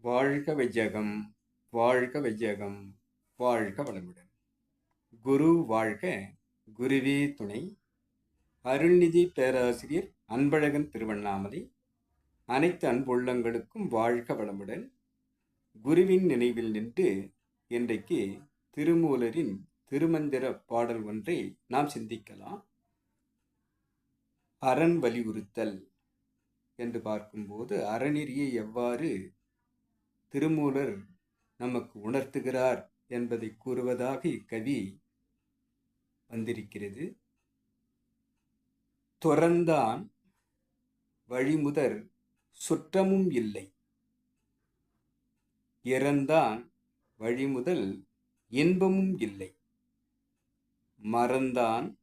வாழ்க வையகம் வாழ்க வையகம் வாழ்க வளமுடன். குரு வாழ்க குருவே துணை. அருள்நிதி பேராசிரியர் அன்பழகன் திருவண்ணாமலை. அனைத்து அன்புள்ளங்களுக்கும் வாழ்க வளமுடன். குருவின் நினைவில் நின்று இன்றைக்கு திருமூலரின் திருமந்திர பாடல் ஒன்றை நாம் சிந்திக்கலாம். அரண் வலியுறுத்தல் என்று பார்க்கும்போது அறநெறியை எவ்வாறு திருமூலர் நமக்கு உணர்த்துகிறார் என்பதை கூறுவதாக இக்கவி வந்திருக்கிறது. துறந்தான் வழிமுதர் சுற்றமும் இல்லை. இறந்தான் வழிமுதல் இன்பமும் இல்லை. மறந்தான்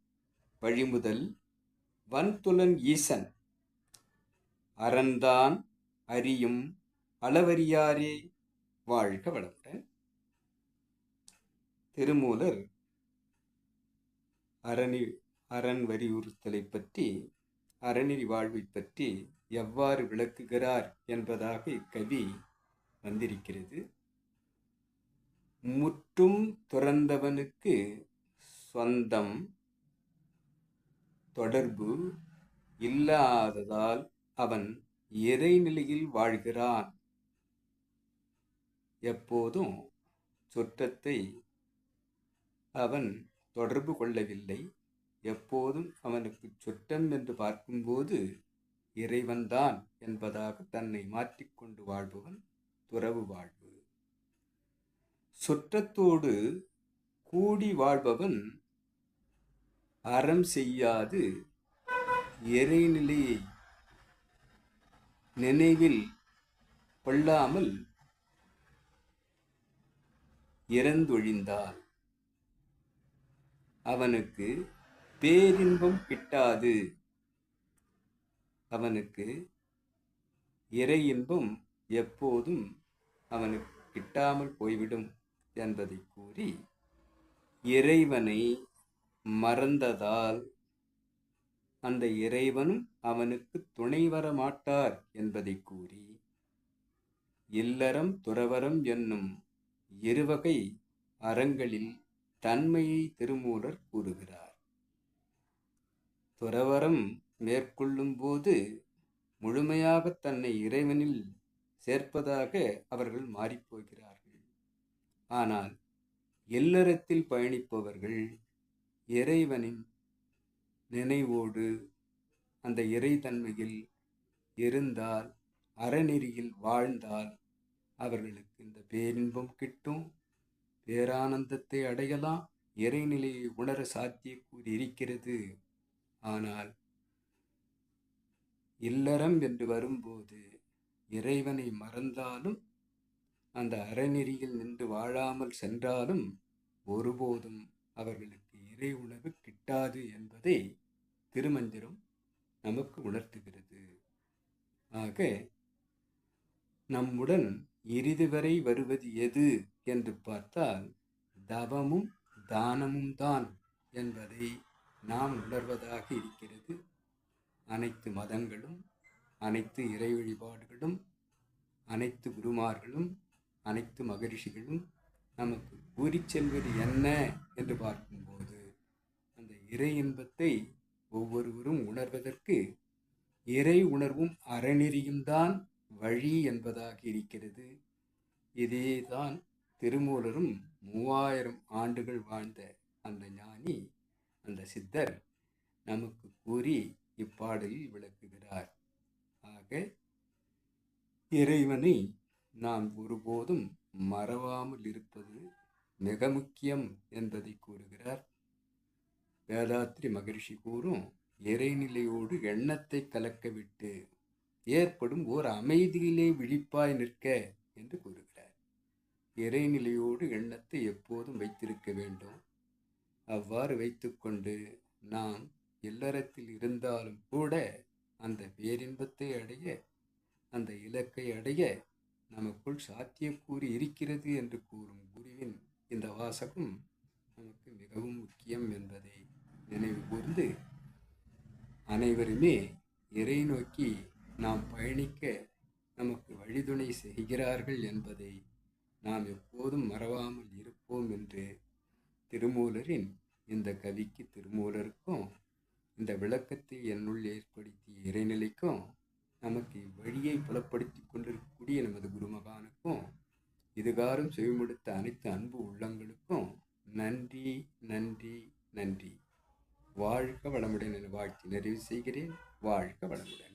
வழிமுதல் வன்துலன் ஈசன். அறந்தான் அறியும் அளவரியாரே வாழ்க வளமுடன். திருமூலர் அரணி அரண் வரியுறுத்தலை பற்றி அறநெறி வாழ்வை பற்றி எவ்வாறு விளக்குகிறார் என்பதாக இக்கவி வந்திருக்கிறது. முற்றும் துறந்தவனுக்கு சொந்தம் தொடர்பு இல்லாததால் அவன் இறைநிலையில் வாழ்கிறான்? எப்போதும் சுற்றத்தை அவன் தொடர்பு கொள்ளவில்லை. எப்போதும் அவனுக்கு சுற்றம் என்று பார்க்கும்போது இறைவன்தான் என்பதாக தன்னை மாற்றிக்கொண்டு வாழ்பவன் துறவு வாழ்வு. சுற்றத்தோடு கூடி வாழ்பவன் அறம் செய்யாது இறைநிலையை நினைவில் கொள்ளாமல் இறந்தொழிந்தால் அவனுக்கு பேரின்பம் கிட்டாது. அவனுக்கு இறை இன்பம் எப்போதும் அவனுக்கு கிட்டாமல் போய்விடும் என்பதை கூறி இறைவனை மறந்ததால் அந்த இறைவனும் அவனுக்கு துணை வர மாட்டார் என்பதை கூறி இல்லறம் துறவரம் என்னும் இருவகை அறங்களில் தன்மையை திருமூலர் கூறுகிறார். துறவரம் மேற்கொள்ளும்போது முழுமையாக தன்னை இறைவனில் சேர்ப்பதாக அவர்கள் மாறிப்போகிறார்கள் ஆனால் இல்லறத்தில் பயணிப்பவர்கள் இறைவனின் நினைவோடு அந்த இறைத்தன்மையில் இருந்தால் அறநெறியில் வாழ்ந்தால் அவர்களுக்கு இந்த பேரின்பம் கிட்டும். பேரானந்தத்தை அடையலாம் இறைநிலையை உணர சாத்தியக்கூறு இருக்கிறது. ஆனால் இல்லறம் என்று வரும்போது இறைவனை மறந்தாலும் அந்த அறநெறியில் நின்று வாழாமல் சென்றாலும் ஒருபோதும் அவர்களுக்கு இறை உணவு கிட்டாது என்பதை திருமந்திரம் நமக்கு உணர்த்துகிறது. ஆக நம்முடன் இறுதி வரை வருவது எது என்று பார்த்தால் தவமும் தானமும் தான் என்பதை நாம் உணர்வதாக இருக்கிறது. அனைத்து மதங்களும் அனைத்து இறை வழிபாடுகளும் அனைத்து குருமார்களும் அனைத்து மகரிஷிகளும் நமக்கு கூறி செல்வது என்ன என்று பார்க்கும்போது அந்த இறை இன்பத்தை ஒவ்வொருவரும் உணர்வதற்கு இறை உணர்வும் அறநெறியும் தான் வழி என்பதாக இருக்கிறது. இதேதான் திருமூலரும் மூவாயிரம் ஆண்டுகள் வாழ்ந்த அந்த ஞானி அந்த சித்தர் நமக்கு கூறி இப்பாடலில் விளக்குகிறார். ஆக இறைவனை நாம் ஒருபோதும் மறவாமல் இருப்பது மிக முக்கியம் என்பதை கூறுகிறார். வேதாத்ரி மகரிஷி கூறும் இறைநிலையோடு எண்ணத்தை கலக்கவிட்டு ஏற்படும் ஓர் அமைதியிலே விழிப்பாய் நிற்க என்று கூறுகிறார். இறைநிலையோடு எண்ணத்தை எப்போதும் வைத்திருக்க வேண்டும். அவ்வாறு வைத்துக்கொண்டு நாம் இல்லறத்தில் இருந்தாலும் கூட அந்த பேரின்பத்தை அடைய அந்த இலக்கை அடைய நமக்குள் சாத்தியக்கூறு இருக்கிறது என்று கூறும் குருவின் இந்த வாசகம் நமக்கு மிகவும் முக்கியம் என்பதை நினைவு கூர்ந்து அனைவருமே இறை நோக்கி நாம் பயணிக்க நமக்கு வழிதுணை செய்கிறார்கள் என்பதை நாம் எப்போதும் மறவாமல் இருப்போம் என்று திருமூலரின் இந்த கவிக்கு திருமூலருக்கும் இந்த விளக்கத்தை என்னுள் ஏற்படுத்திய இறைநிலைக்கும் நமக்கு வழியை புலப்படுத்தி கொண்டிருக்கக்கூடிய நமது குருமகானுக்கும் இதுகாரும் செவிமடுத்த அனைத்து அன்பு உள்ளங்களுக்கும் நன்றி நன்றி நன்றி. வாழ்க வளமுடன் என வாழ்த்தி நிறைவு செய்கிறேன். வாழ்க வளமுடன்.